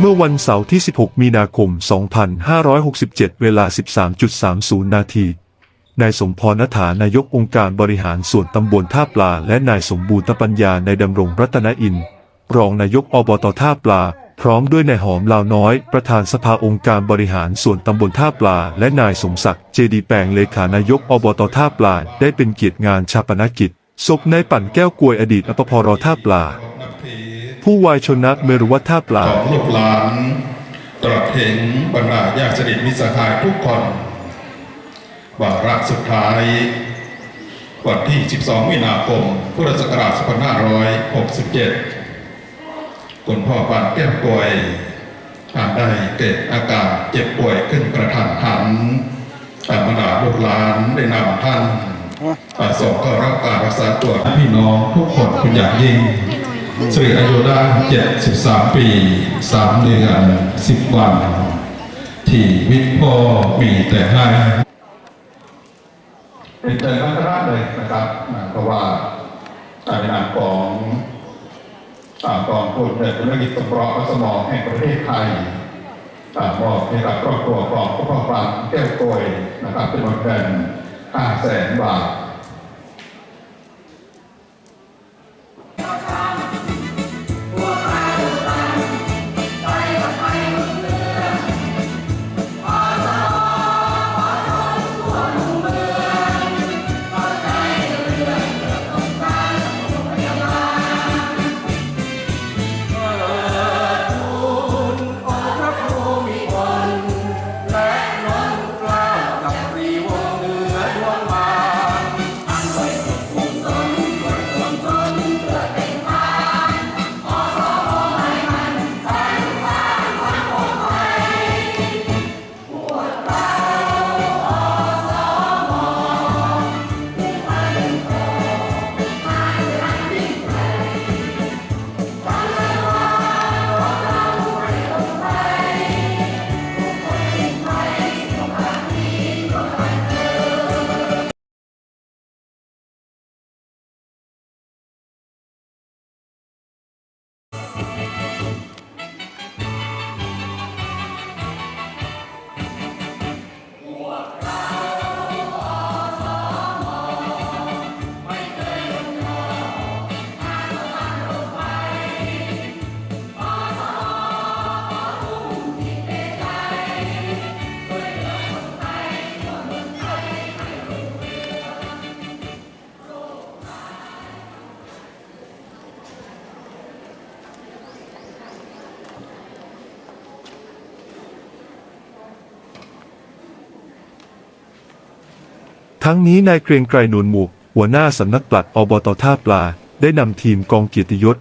เมื่อวันเสาร์ที่ 16 มีนาคม 2567 เวลา 13.30 นาที นายสมพรณฐานายกองค์การบริหารส่วนตำบลท่าปลา และนายสมบูรณ์ตปัญญาในดำรงรัตนอินทร์รองนายกอบตท่าปลา พร้อมด้วยนายหอมลาวน้อย ประธานสภาองค์การบริหารส่วนตำบลท่าปลา และนายสมศักดิ์เจดีแปงเลขานายกอบตท่าปลา ได้เป็นเกียรติงานชาปนกิจศพนายปั่นแก้วกวยอดีตอปพรท่าปลา ผู้วายชนนะเมรุวัฒาปลา ของลูกหลานตรัสถึงบรรดาญาติสนิทมิตรสหายทุกคนวาระสุดท้าย วันที่ 12 มีนาคม พุทธศักราช 2567 คุณพ่อปานแก้วกวยอาจได้เกิดอาการเจ็บป่วยขึ้นกระทันหันแต่บรรดาลูกหลานได้นำท่านส่งเข้ารับการรักษาตัวพี่น้องทุกคนเป็นอย่างยิ่ง สิริอายุได้73 ปี 3 เดือน 10 วัน ที่วิทพ่อมีแต่ให้เป็นใจมากราเลยนะครับ เพราะว่าในนามของอกองทุนเงินธุรกิจสงเคราะห์สมองแห่งประเทศไทยอ่ามอบให้กับครอบครัวของพ่อพ่อปานแก้วโกยนะครับเป็นเงิน5แสนบาท ทั้งนี้นายเกรียงไกรนุนหมูกหัวหน้าสำนักปลัดอบตท่าปลา ได้นำทีมกองเกียรติยศ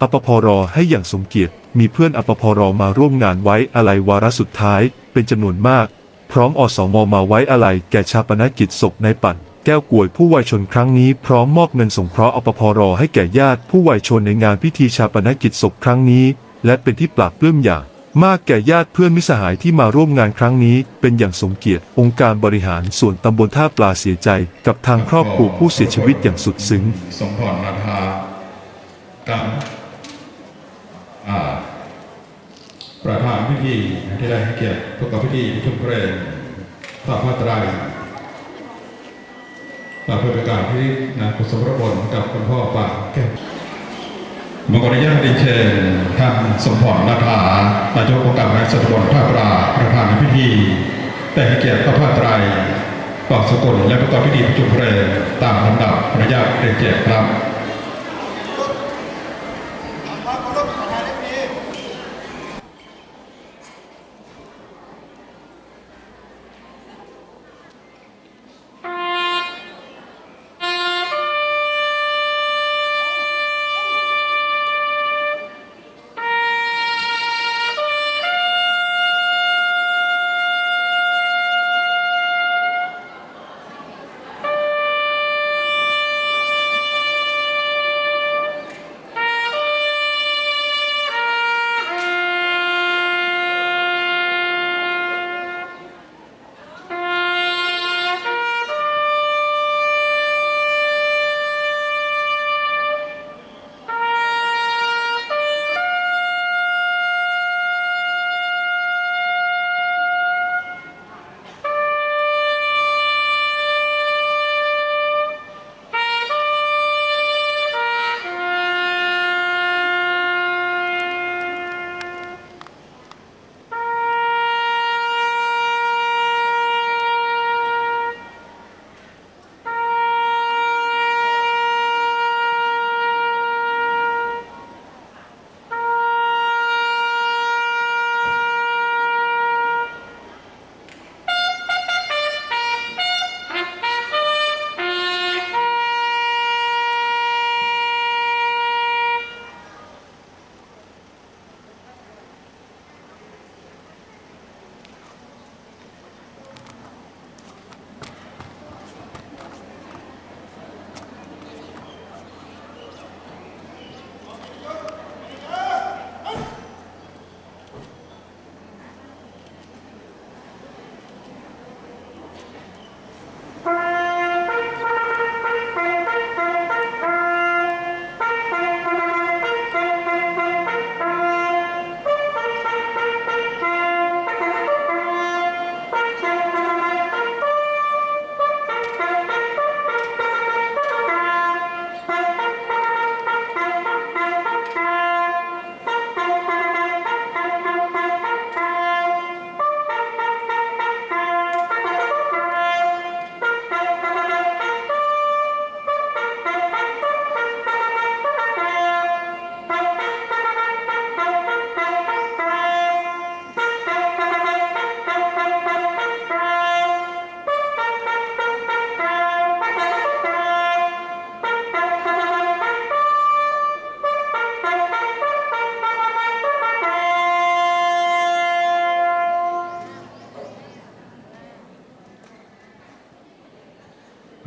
อปพรให้อย่างสมเกียรติ มีเพื่อนอปพรมาร่วมงานไว้อาลัยวาระสุดท้าย เป็นจำนวนมาก พร้อมอสมมาไว้อาลัยแก่ชาปนกิจศพนายปั่นแก้วกวยผู้วัยชนครั้งนี้พร้อมมอบเงินสงเคราะห์อปพรให้แก่ญาติผู้วัยชนในงานพิธีชาปนกิจศพครั้งนี้ และเป็นที่ปราบปลื้มอย่าง มากแก่ญาติเพื่อนมิสหายที่มาร่วมงานครั้งนี้ เป็นอย่างสมเกียรติองค์การบริหารส่วนตำบลท่าปลาเสียใจ กับทางครอบครัวผู้เสียชีวิตอย่างสุดซึ้ง สมพรนาทากับอ่าประธานพิธีที่ได้ให้เกียรติทุกกับพิธีทุกเพลงพระพระไตรเราเพื่อป็นการที่นะกุศลบลกับคุณพ่อป่าแก้วมกรญาติเชิญท่านสมพรนาทาายกองค์การนายส่วนตบลท่าปลาประธานพิธี แต่ให้เกียรติพระพระไตรก่อสกุลและประกอบพิธีประชุมเพลตามลำดับระยะเรียนเกียรติครับ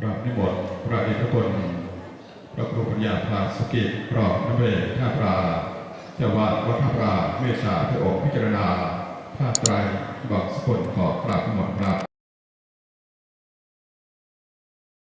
พระนิมนต์พระเอกพลพระครูปัญญาภาสกิจพร้อมน้ำเวทท่าปลาเจ้าวาดวัดท่าปลาเมษาพระองค์พิจารณาภาคไตรบอกสกุลขอกราบนิมนต์ครับ